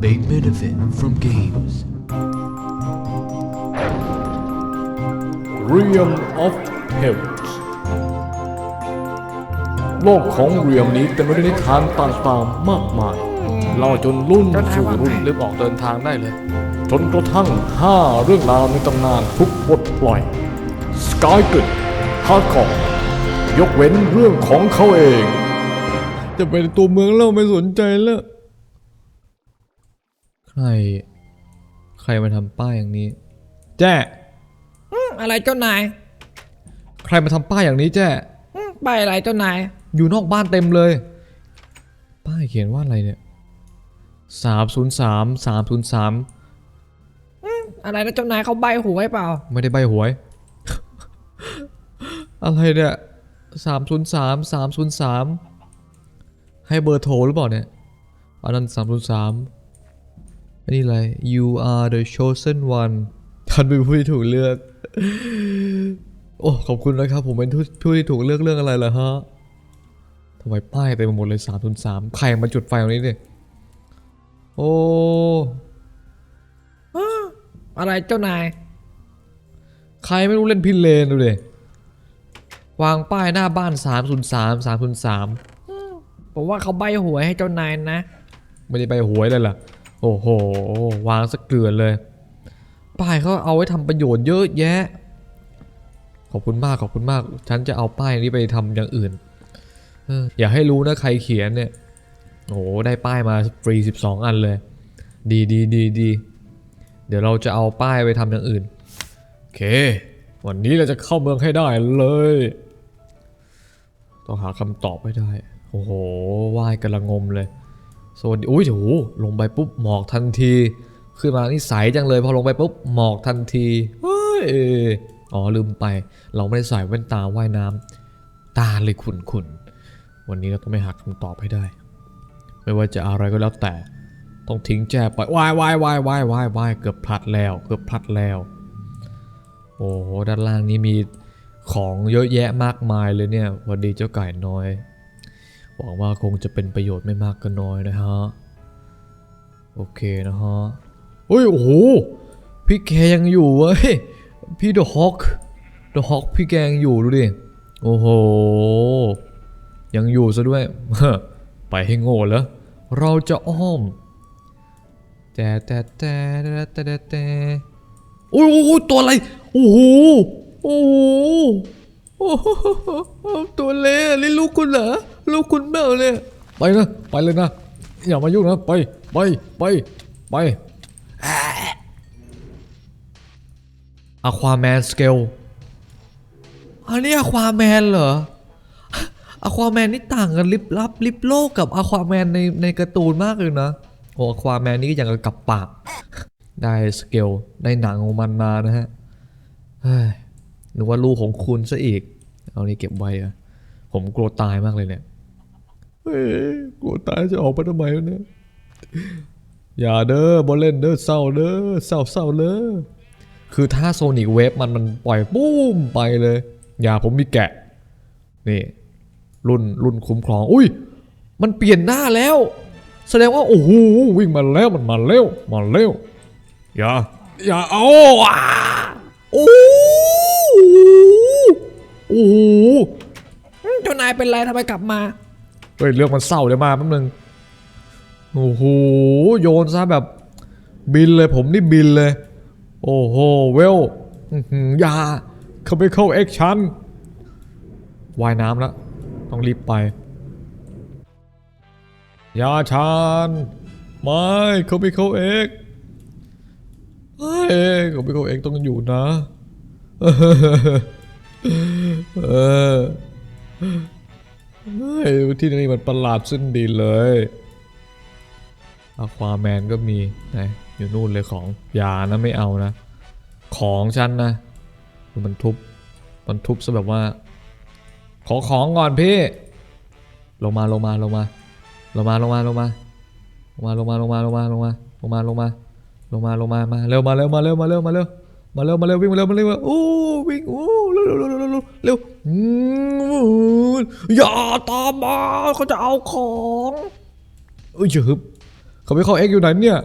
may benefit from games. Realm of Tales โลกของเรียมนี้เต็มไปด้วยนิทานต่างๆมากมายเล่าจนรุ่นสู่รุ่นรีบออกเดินทางได้เลย จนกระทั่ง 5 เรื่องราวในตำนานทุกบทปล่อยสกายเกิดฮาร์ดคอร์ยกเว้นเรื่องของเขาเอง จะเป็นตัวเมืองเราไม่สนใจแล้วใค ร ใครมาทำป้ายอย่างนี้ แจ้อะไรเจ้านายใครมาทำป้ายอย่างนี้แจ้อืมป้ายอะไรเจ้านาย อยู่นอกบ้านเต็มเลย ป้ายเขียนว่าอะไรเนี่ยสามศูนย์สามสามศูนย์สามอะไรนะเจ้านายเขาใบหูไว้เปล่า ไม่ได้ใบหวย อะไรเนี่ยสามศูนย์สามสามศูนย์สามให้เบอร์โทรหรือเปล่าเนี่ยอันนั้นสามศูนย์สาม อันนี้อะไร you are the chosen one ท่านเป็นผู้ที่ถูกเลือก โอ้ขอบคุณนะครับ ผมเป็นผู้ผู้ที่ถูกเลือกเรื่องอะไรล่ะฮะทำไมป้ายเต็มไปหมดเลยสามศูนย์สามใครมาจุดไฟตรงนี้เนี่ยโอ้อะไรเจ้านาย ใครไม่รู้เล่นพินเลนดูดิวางป้ายหน้าบ้าน 303 303ผมว่าเขาใบหวยให้เจ้านายนะ ไม่ได้ไปหวยเลยล่ะ โอ้โห วางสักเกลือนเลย ป้ายเขาเอาไว้ทำประโยชน์เยอะแยะ ขอบคุณมากขอบคุณมาก ฉันจะเอาป้ายนี้ไปทำอย่างอื่นอย่าให้รู้นะใครเขียนเนี่ยโอ้โหได้ป้ายมาฟรี 12 อันเลย ดีดีดีดีเดี๋ยวเราจะเอาป้ายไปทำอย่างอื่นโอเค วันนี้เราจะเข้าเมืองให้ได้เลย ต้องหาคำตอบให้ได้ โอ้โหว่ายกำลังงมเลย โซนอุ้ยโหลงไปปุ๊บหมอกทันที ขึ้นมานี่ใสจังเลย พอลงไปปุ๊บหมอกทันทีเฮ้ยอ๋อลืมไป เราไม่ได้ใส่แว่นตาว่ายน้ำตาเลยขุ่นขุนๆวันนี้เราต้องไปหาคำตอบให้ได้ ไม่ว่าจะอะไรก็แล้วแต่ ต้องทิ้งแจไปวายวายวายวายวายวายเกือบพลัดแล้วเกือบพลัดแล้ว โอ้โหด้านล่างนี้มีของเยอะแยะมากมายเลยเนี่ยวันดีเจ้าไก่น้อย หวังว่าคงจะเป็นประโยชน์ไม่มากก็น้อยนะฮะ โอเคนะฮะเฮ้ย โอ้โห พี่แกยังอยู่เว้ย พี่เดอะฮอคเดอะฮอคพี่แกยังอยู่ดูดิ โอ้โห ยังอยู่ซะด้วย ไปให้โง่แล้ว เราจะอ้อม แต่แต่แต่แต่แต่แต่แต่โอ้โอ้ตัวอะไร โอ้โห โอ้โหโอ้โหตัวเละนี่ลูกคุณเหรอ ลูกคุณเปล่าเนี่ยไปนะไปเลยนะ อย่ามายุ่งนะไปไปไปไปอะควาแมนสเกลอันนี้อะควาแมนเหรออะควาแมนนี่ต่างกันลิบลับลิบโลกกับอะควาแมนในในการ์ตูนมากเลยนะโอ้อะควาแมนนี่ก็อย่างกับปากได้สเกลได้หนังของมันมานะฮะเฮ้ยนึกว่าลูกของคุณซะอีก เอานี่เก็บไว้อะผมกลัวตายมากเลยเนี่ย เฮ้ยกลัวตายจะออกไปทำไมวะเนี่ยอย่าเด้อบอลเล่นเด้อเศร้าเด้อเศร้าเศร้าเด้อคือถ้าโซนิกเวฟมันมันปล่อยปุ้มไปเลย อย่าผมมีแกะ นี่ รุ่นรุ่นคุ้มครอง อุ้ย มันเปลี่ยนหน้าแล้ว แสดงว่า โอ้โหวิ่งมาแล้วมันมาเร็วมาเร็ว อย่า อย่าเอาโอ้โหโอ้โหเจ้านายเป็นไรทำไมกลับมา เฮ้ยเรื่องมันเศร้าเลยมาแป๊บนึงโอ้โหโยนซะแบบบินเลยผมนี่บินเลย โอ้โหเวลยาเขาไปเข้าแอคชั่นว่ายน้ำแล้วต้องรีบไป ยาชานไม่เขาไปเข้าเอกเฮ้เขาไปเข้าเอกต้องอยู่นะ เออ เฮ้ยที่นี่มันประหลาดสิ้นดีเลยอะควาแมนก็มีนะอยู่นู่นเลยของอยานะไม่เอานะ ของฉันนะมันทุบมันทุบซะแบบว่า ขอของก่อนพี่ ลงมาลงมาลงมาลงมาลงมาลงมาลงมาลงมาลงมาลงมาลงมาลงมาลงมาลงมาลงมามาเร็วมาเร็วมาเร็วมาเร็วมาเร็ว มาเร็วมาเร็ววิ่งมาเร็วมาเร็วมาโอ้วิ่งโอ้เร็วเร็วเร็วเร็วเร็วเร็วอืมอย่าตามมาเขาจะเอาของเอ้ยเฉยฮึบเขาไม่เข้าเอ็กอยู่ไหนเนี่ย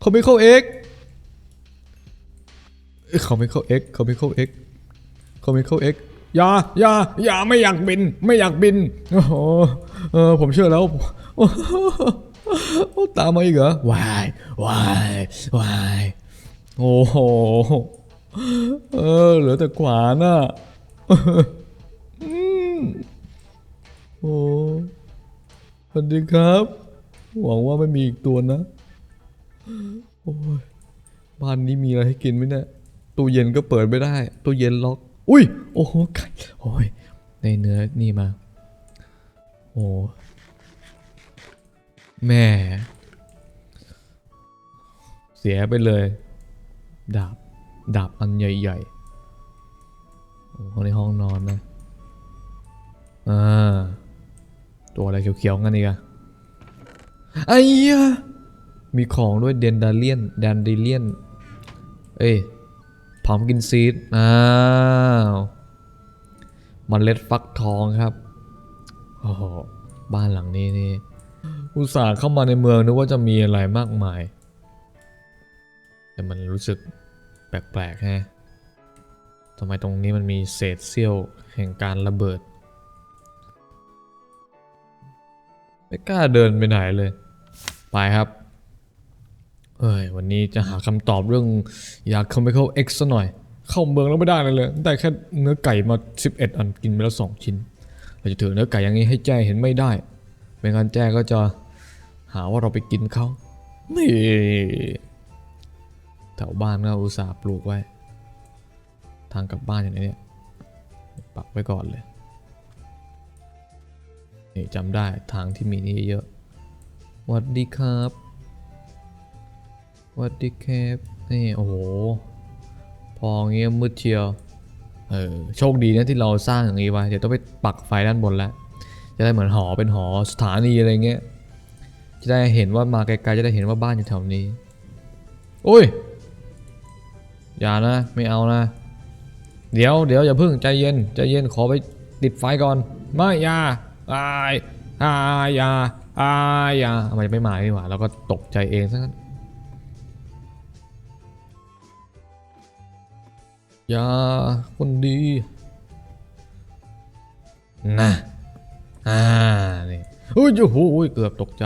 เขาไม่เข้าเอ็กเขาไม่เข้าเอ็กเขาไม่เข้าเอ็กเขาไม่เข้าเอ็กอย่าอย่าอย่าไม่อยากบิน ไม่อยากบินโอ้โหเออผมเชื่อแล้วโอ้ตามมาอีกเหรอวายวายวาย โอ้โห เออ เหลือแต่ขวานอะอืมโอ้สวัสดีครับ หวังว่าไม่มีอีกตัวนะ โอ้ย บ้านนี้มีอะไรให้กินไหมเนี่ย ตู้เย็นก็เปิดไม่ได้ ตู้เย็นล็อก อุ้ย โอ้โห ไก่ โอ้ยในเนื้อนี่มา โอ้แม่ เสียไปเลย ดาบ ดาบอันใหญ่ๆโอ้โหในห้องนอนนะ อ่า ตัวอะไรเขียวๆงั้นอีกอะไอ้เหี้ยมีของด้วยเดนดาเลียนแดนดิเลียน เอ้ยพร้อมกินซีด อ้าวมันเล็ดฟักทองครับ โอ้โห บ้านหลังนี้นี่ อุตส่าห์เข้ามาในเมืองนึกว่าจะมีอะไรมากมาย แต่มันรู้สึกแปลกๆฮะทำไมตรงนี้มันมีเศษเสี้ยวแห่งการระเบิด ไม่กล้าเดินไปไหนเลย ไปครับ เฮ้ย วันนี้จะหาคำตอบเรื่องอยากเข้าไปเข้า X ซะหน่อย เข้าเมืองแล้วไม่ได้เลยเลย ได้แค่เนื้อไก่มา 11 อันกินไปแล้ว 2 ชิ้น เราจะถือเนื้อไก่อย่างนี้ให้แจ้เห็นไม่ได้ ไม่งั้นแจ้ก็จะหาว่าเราไปกินเขานี่ ถวบ้านก็อุตส่าห์ปลูกไว้ ทางกลับบ้านอย่างนี้เนี่ยปักไว้ก่อนเลยนี่จำได้ทางที่มีนี่เยอะวัสดีครับวัสดีแครับนี่โอ้โห พอเงี้ยมืดเชียวเออโชคดีนะที่เราสร้างอย่างนี้ไว้เดี๋ยวต้องไปปักไฟด้านบนแล้ว จะได้เหมือนหอเป็นหอสถานีอะไรเงี้ยจะได้เห็นว่ามาไกลๆจะได้เห็นว่าบ้านอยู่แถวนี้อุ้ย อย่านะไม่เอานะ เดี๋ยวเดี๋ยวอย่าพิ่งใจเย็นใจเย็นขอไปติดไฟก่อนไม่ยาอายอายยาอายยาทำไมไม่มาดีกว่าเราก็ตกใจเองซะงั้นอย่าคนดีนะอ่านี่เฮ้ยโอ้โหเกือบตกใจ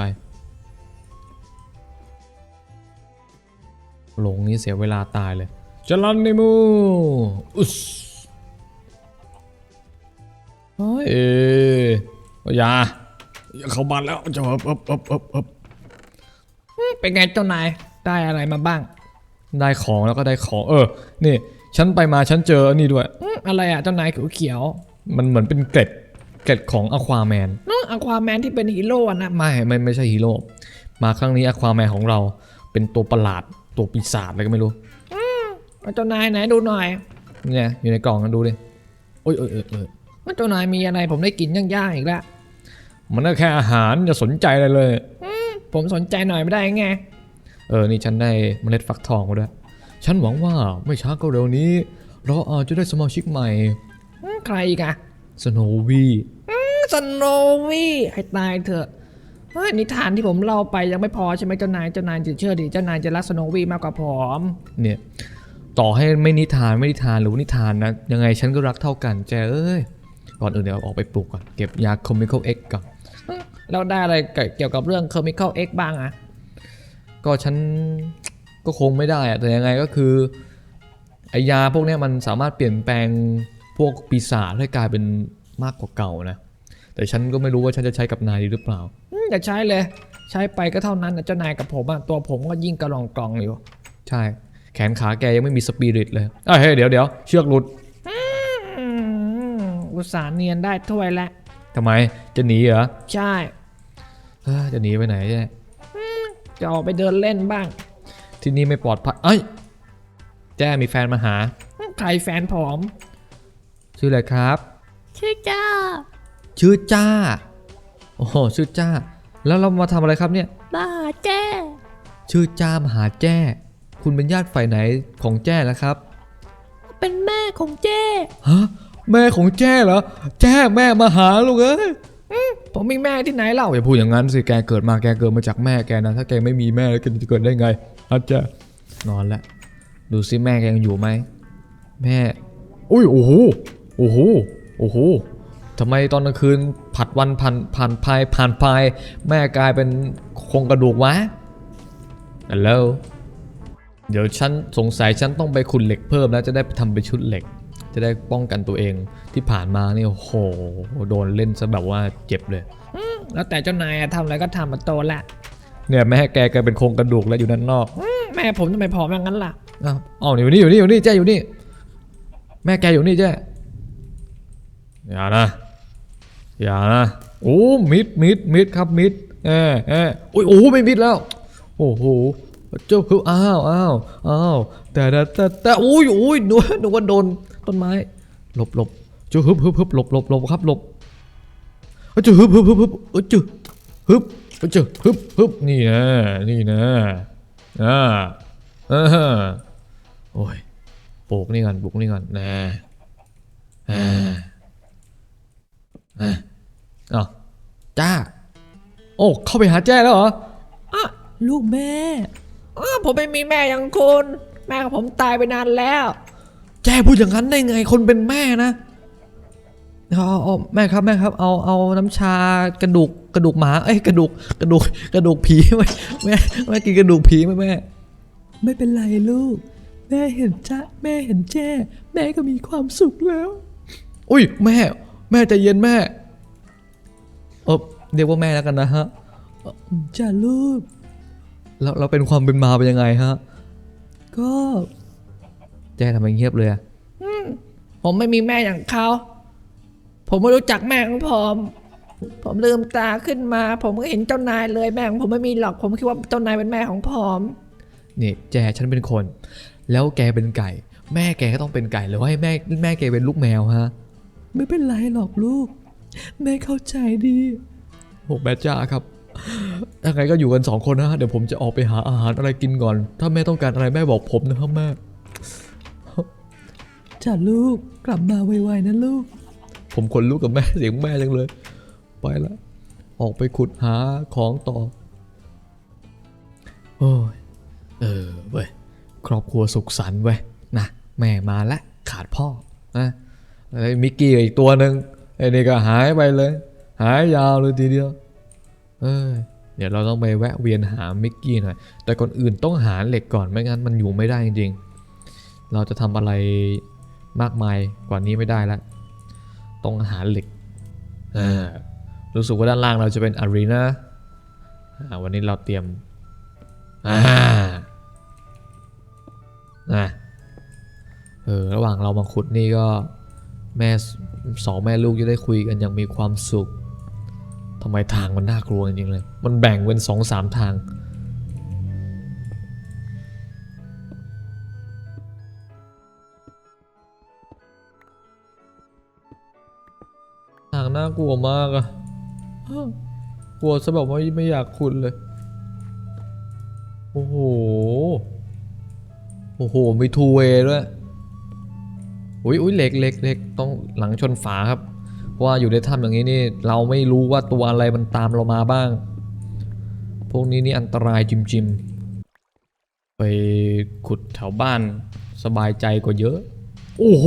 หลงนี้เสียเวลาตายเลย จลันในมูอุสเฮ้ยอย่าอย่าเข้าบ้านแล้วจะเอบเอบเอบเอบเอบเป็นไงเจ้านาย ได้อะไรมาบ้าง ได้ของแล้วก็ได้ของ เออ นี่ ฉันไปมาฉันเจออันนี้ด้วยอืมอะไรอะเจ้านายเขียวมันเหมือนเป็นเกล็ดเกล็ดของอควาแมนๆน้องอควาแมนที่เป็นฮีโร่อะนะไม่ไม่ไม่ใช่ฮีโร่ มาครั้งนี้อควาแมนของเราเป็นตัวประหลาดตัวปีศาจอะไรก็ไม่รู้ เอาเจ้านายไหนดูหน่อย เนี่ยอยู่ในกล่องกันดูดิโอ้ยเออเออเออว่าเจ้านายมีอะไรผมได้กินย่างๆอีกแล้วมันก็แค่อาหารอย่าสนใจอะไรเลยผมสนใจหน่อยไม่ได้ไง เออนี่ฉันได้เมล็ดฟักทองมาด้วย ฉันหวังว่าไม่ช้าก็เร็วนี้ เราอาจจะได้สมาชิกใหม่อืมใครอีกอะสโนวีสโนวี่ให้ตายเถอะเฮ้ยนิทานที่ผมเล่าไปยังไม่พอใช่ไหมเจ้านายเจ้านายจะเชื่อดิเจ้านายจะรักสโนวี่มากกว่าผมเนี่ย ต่อให้ไม่นิทานไม่นิทานหรือว่านิทานนะ ยังไงฉันก็รักเท่ากันแจเอ้ยก่อนอื่นเดี๋ยวออกไปปลูกก่อน เก็บยาคอมิคอลเอ็กก่อนเราได้อะไรเกี่ยวกับเรื่องเคอร์มิคอลเอ็กบ้างอะก็ฉันก็คงไม่ได้อะแต่ยังไงก็คือไอยาพวกเนี้ยมันสามารถเปลี่ยนแปลงพวกปีศาจให้กลายเป็นมากกว่าเก่านะ แต่ฉันก็ไม่รู้ว่าฉันจะใช้กับนายดีหรือเปล่าอืมอย่าใช้เลย ใช้ไปก็เท่านั้นนะเจ้านายกับผมอะตัวผมก็ยิ่งกระรองกรองอยู่ ใช่ แขนขาแกยังไม่มีสปิริตเลยเอ้ยเฮ้ยเดี๋ยวเดี๋ยวเชือกหลุดอืมอุตส่าห์เนียนได้ถ้วยแล้วทำไมจะหนีเหรอ ใช่เอ้ยจะหนีไปไหนเนี่ยจะออกไปเดินเล่นบ้าง ที่นี่ไม่ปลอดภัยเอ้ยแจ้มีแฟนมาหาอืมใครแฟนผมชื่ออะไรครับ ชื่อจ้า ชื่อจ้า โอ้โหชื่อจ้า แล้วเรามาทำอะไรครับเนี่ยบ้าแจ้ ชื่อจ้ามหาแจ้ คุณเป็นญาติฝ่ายไหนของแจ้แล้วครับ เป็นแม่ของเจ้ฮะแม่ของแจ้เหรอ แจ้แม่มาหาลูกเอ้ยผมมีแม่ที่ไหนเล่าอย่าพูดอย่างนั้นสิแกเกิดมาแกเกิดมาจากแม่แกนะ ถ้าแกไม่มีแม่แล้วแกจะเกิดได้ไงอาจจะนอนละดูซิแม่แกยังอยู่ไหมแม่ อุ้ยโอ้โหโอ้โหโอ้โหทำไมตอนกลางคืนผัดวันผ่านผ่านพายผ่านพายแม่กลายเป็นโครงกระดูกวะฮัลโหล เดี๋ยวฉันสงสัยฉันต้องไปขุดเหล็กเพิ่มแล้วจะได้ไปทำเป็นชุดเหล็ก จะได้ป้องกันตัวเองที่ผ่านมานี่โอ้โหโดนเล่นซะแบบว่าเจ็บเลย แล้วแต่เจ้านายอะทำอะไรก็ทำมาโตละเนี่ยแม่แกกลายเป็นโครงกระดูกแล้วอยู่ด้านนอกอืมแม่ผมทำไมผอมอย่างนั้นล่ะ อ้าวอ้าวอยู่นี่อยู่นี่อยู่นี่แจ้อยู่นี่ แม่แกอยู่นี่แจ้อย่านะอย่านะโอ้มิดมิดมิดครับมิดเออเออโอ้ยโอ้ไม่มิดแล้ว โอ้โห เจ้าคืออ้าวอ้าวอ้าวแต่แต่แต่แตโอ้ยโอ้ยหนูหนูว่าโดนต้นไม้ หลบหลบเจ้าฮึบฮึบฮึบหลบหลบหลบครับหลบเจ้าฮึบฮึบฮึบฮึบเอ้ยเจ้าฮึบเอ้ยเจ้าฮึบฮึบนี่นะนี่นะอ่าอ่าโอ้ยปลูกนี่ก่อนปลูกนี่ก่อนนะอ่าอ่าอ้าวจ้า โอ้ เข้าไปหาแจ้แล้วเหรอ อะ ลูกแม่ อ้าวผมไม่มีแม่อย่างคุณ แม่ของผมตายไปนานแล้ว แจ้พูดอย่างนั้นได้ไงคนเป็นแม่นะเอาเอาเอาแม่ครับแม่ครับ เอาเอาน้ำชากระดูกกระดูกหมาเอ้ยกระดูกกระดูกกระดูกผีไหมแม่แม่กินกระดูกผีไหมแม่ ไม่เป็นไรลูก แม่เห็นจ้าแม่เห็นแจ้ แม่ก็มีความสุขแล้ว อุ้ยแม่ แม่ใจเย็นแม่เออเรียกว่าแม่แล้วกันนะฮะจ้าลูก แล้วเราเป็นความเป็นมาเป็นยังไงฮะ ก็แจ้ทำไมเงียบเลยอะผมไม่มีแม่อย่างเขา ผมไม่รู้จักแม่ของผม ผมลืมตาขึ้นมา ผมก็เห็นเจ้านายเลยแม่ของผมไม่มีหรอก ผมคิดว่าเจ้านายเป็นแม่ของผมนี่แจฉันเป็นคน แล้วแกเป็นไก่ แม่แกก็ต้องเป็นไก่หรือว่าให้แม่แม่แกเป็นลูกแมวฮะ ไม่เป็นไรหรอกลูก แม่เข้าใจดีโหแม่จ้าครับ ยังไงก็อยู่กันสองคนนะฮะเดี๋ยวผมจะออกไปหาอาหารอะไรกินก่อน ถ้าแม่ต้องการอะไรแม่บอกผมนะครับแม่จ้าลูกกลับมาไวๆนะลูก ผมขนลุกกับแม่เสียงแม่จังเลย ไปแล้วออกไปขุดหาของต่อ โอ้ยเออเว้ยครอบครัวสุขสันต์เว้ยนะแม่มาแล้วขาดพ่อนะไอ้มิกกี้อีกตัวหนึ่งไอ้นี่ก็หายไปเลย หายยาวเลยทีเดียว เออเดี๋ยวเราต้องไปแวะเวียนหามิกกี้หน่อย แต่ก่อนอื่นต้องหาเหล็กก่อนไม่งั้นมันอยู่ไม่ได้จริงๆ เราจะทำอะไรมากมายกว่านี้ไม่ได้แล้ว ต้องหาเหล็กเออรู้สึกว่าด้านล่างเราจะเป็นอารีนาอ่าวันนี้เราเตรียมอ่านะเออระหว่างเรามาขุดนี่ก็แม่สองแม่ลูกจะได้คุยกันอย่างมีความสุขำไมทางมันน่ากลัวจริงๆเลย มันแบ่งเป็นสองสามทาง ทางน่ากลัวมากอะกลัวซะแบบว่าไม่อยากขุดเลย โอ้โห โอ้โห มีทูเวยด้วย อุ้ยอุ้ยเหล็กเหล็กเหล็กต้องหลังชนฝาครับ ว่าอยู่ในถ้ำอย่างนี้นี่เราไม่รู้ว่าตัวอะไรมันตามเรามาบ้าง พวกนี้นี่อันตรายจิมจิมๆไปขุดแถวบ้านสบายใจกว่าเยอะ โอ้โห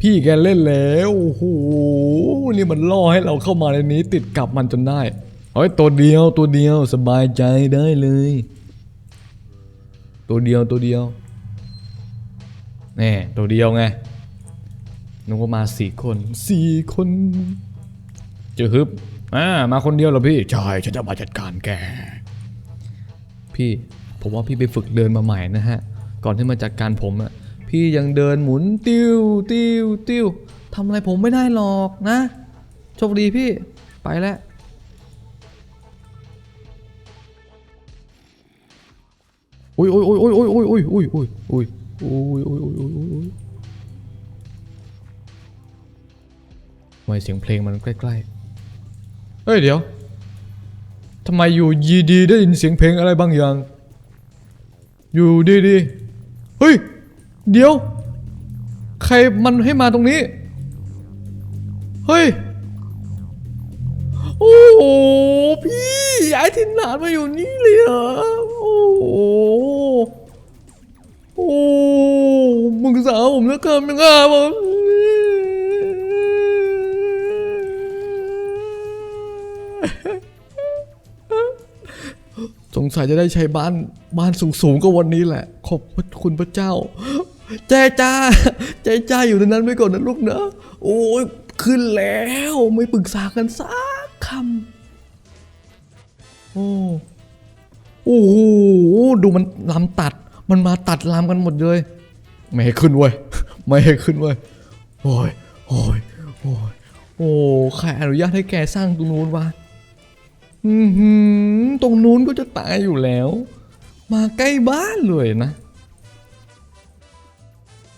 พี่แกเล่นแล้ว โอ้โห นี่มันล่อให้เราเข้ามาในนี้ ติดกับมันจนได้ เฮ้ยตัวเดียวตัวเดียวสบายใจได้เลย ตัวเดียวตัวเดียวแน่ตัวเดียวไง นึกว่ามาสี่คนสี่คนเจะฮึบอ่ามาคนเดียวเหรอพี่ใช่ฉันจะมาจัดการแก พี่ผมว่าพี่ไปฝึกเดินมาใหม่นะฮะ ก่อนที่มาจัดการผมอะพี่ยังเดินหมุนติ้วติ้วติ้วทำอะไรผมไม่ได้หรอกนะโชคดีพี่ไปแล้วอุ้ยอุ้ยอุ้ยอุ้ยอุ้ยอุ้ยอุ้ยอุ้ยอุ้ยอุ้ยอุ้ยอุ้ยำไมเสียงเพลงมันใกล้ๆ เฮ้ยเดี๋ยวทำไมอยู่ยีดีได้ยินเสียงเพลงอะไรบางอย่าง อยู่ดีดีเฮ้ย เดี๋ยว ใครมันให้มาตรงนี้ เฮ้ย โอ้โหพี่ย้ายถิ่นฐานมาอยู่นี่เลยเหรอโอ้โหโอ้มึงสาวผมแล้วเกินมึงอะผม งสัยจะได้ใช้บ้านบ้านสูงๆก็วันนี้แหละ ขอบคุณพระเจ้าแจจ้าแจจ้าอยู่ในนั้นไว้ก่อนนะลูกนะ โอ้ยขึ้นแล้วไม่ปรึกษากันสักคำโอ้โอ้หดูมันลำตัด มันมาตัดลามกันหมดเลย ไม่ให้ขึ้นเว้ยไม่ให้ขึ้นเว้ยโอ้ยโอ้ยโอ้ยโอ้ใครอนุญาตให้แกสร้างตรงนู้นวะ ตรงนู้นก็จะตายอยู่แล้ว มาใกล้บ้านเลยนะ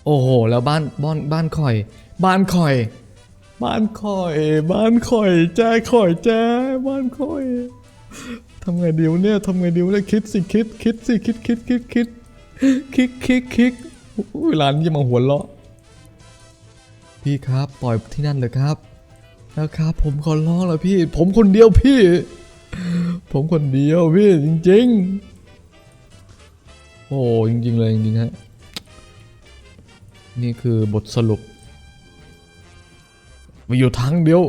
โอ้โห แล้วบ้านบ้านบ้านคอย บ้านคอย บ้านคอย บ้านคอยแจ้คอยแจ้บ้านคอยทำไงดิวเนี่ยทำไงดิวเนี่ยคิดสิคิดคิดสิคิดคิดคิดคิดคิดคิดคิดเวลานี้จะมาหัวเราะพี่ครับปล่อยที่นั่นเลยครับแล้วครับผมขอร้องแล้วพี่ ผมคนเดียวพี่ ผมคนเดียวพี่จริง ๆ โอ้จริง ๆ เลยจริงๆฮะนี่คือบทสรุปมีอยู่ทางเดียว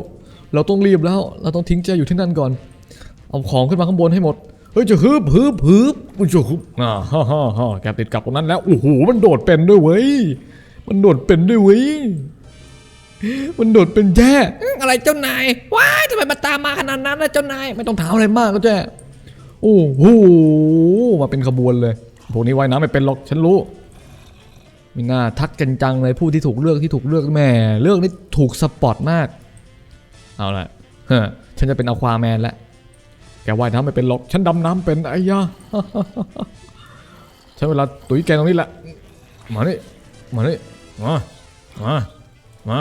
เราต้องรีบแล้ว เราต้องทิ้งเจอยู่ที่นั่นก่อน เอาของขึ้นมาข้างบนให้หมด เฮ้ยจะฮึบฮึบฮึบอุ้ยจะฮึบอ่าฮ่าฮ่าฮ่าแกติดกับตรงนั้นแล้ว โอ้โห มันโดดเป็นด้วยเว้ย มันโดดเป็นด้วยเว้ย มันโดดเป็นแย่อะไรเจ้านายว้ายทำไมมาตามมาขนาดนั้นนะเจ้านายไม่ต้องถามอะไรมากก็แจ้โอ้โหมาเป็นขบวนเลยพวกนี้ว่ายน้ำไม่เป็นหรอกฉันรู้มีหน้าทักกันจังเลยผู้ที่ถูกเลือกที่ถูกเลือกแม่เลือกนี่ถูกสปอร์ตมาก เอาละเฮ้ฉันจะเป็นอควาแมนแล้วแกว่ายน้ำไม่เป็นหรอก ฉันดำน้ำเป็นไอ้ยาใช้เวลาตุ๋ยแกตรงนี้แหละมาเนี่มาเนี่มามามา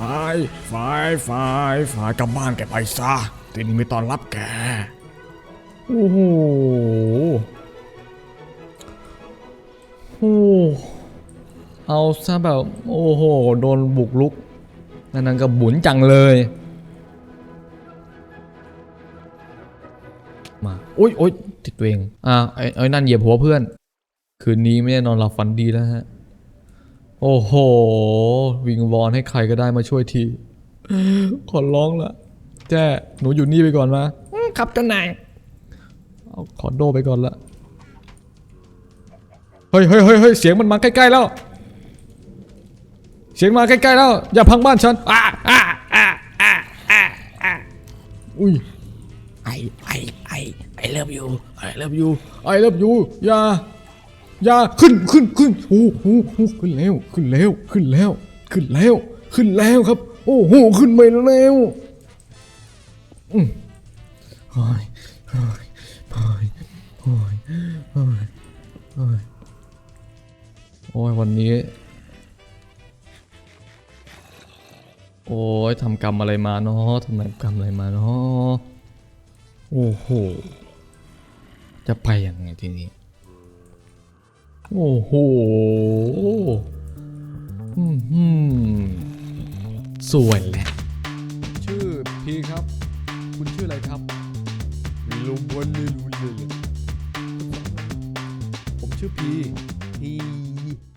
ไฟไฟไฟไฟกลับบ้านแกไปซะที่นี่ไม่ตอนรับแก โอ้โหโอ้เอาซะแบบ โอ้โห โดนบุกลุกนั่นนั่นก็บุญจังเลย มาโอ๊ยโอ๊ยติดตัวเอง อ่าไอ้ไอ้นั่นเหยียบหัวเพื่อน คืนนี้ไม่ได้นอนหลับฝันดีแล้วฮะ โอ้โห วิงวอนให้ใครก็ได้มาช่วยที ขอร้องละแจ้หนูอยู่นี่ไปก่อนมาอืมครับเจ้านายเอาขอโดไปก่อนละเฮ้ยเฮ้ยเฮ้ยเฮ้ยเสียงมันมาใกล้ๆแล้ว เสียงมาใกล้ๆแล้ว อย่าพังบ้านฉันอ่าอ่าอ่าอ่าอ่าอ่าอุ้ยไอไอไอไอเลิฟยูไอเลิฟ you I love you อย่า อย่าขึ้นขึ้นขึ้นโอ้โหขึ้นแล้วขึ้นแล้วขึ้นแล้ว ขึ้นแล้ว ขึ้นแล้วครับ โอ้โหขึ้นไปแล้วอืมโอ้ยโอ้ยโอ้ยโอ้ยโอ้ยโอ้ยโอ้ยวันนี้ โอ้ยทำกรรมอะไรมาเนาะทำกรรมอะไรมาเนาะโอ้โหจะไปยังไงทีนี้ โอ้โหอืมสวยเลยชื่อพีครับ คุณชื่ออะไรครับลุงวันนี้ลุงเลยผมชื่อพีพี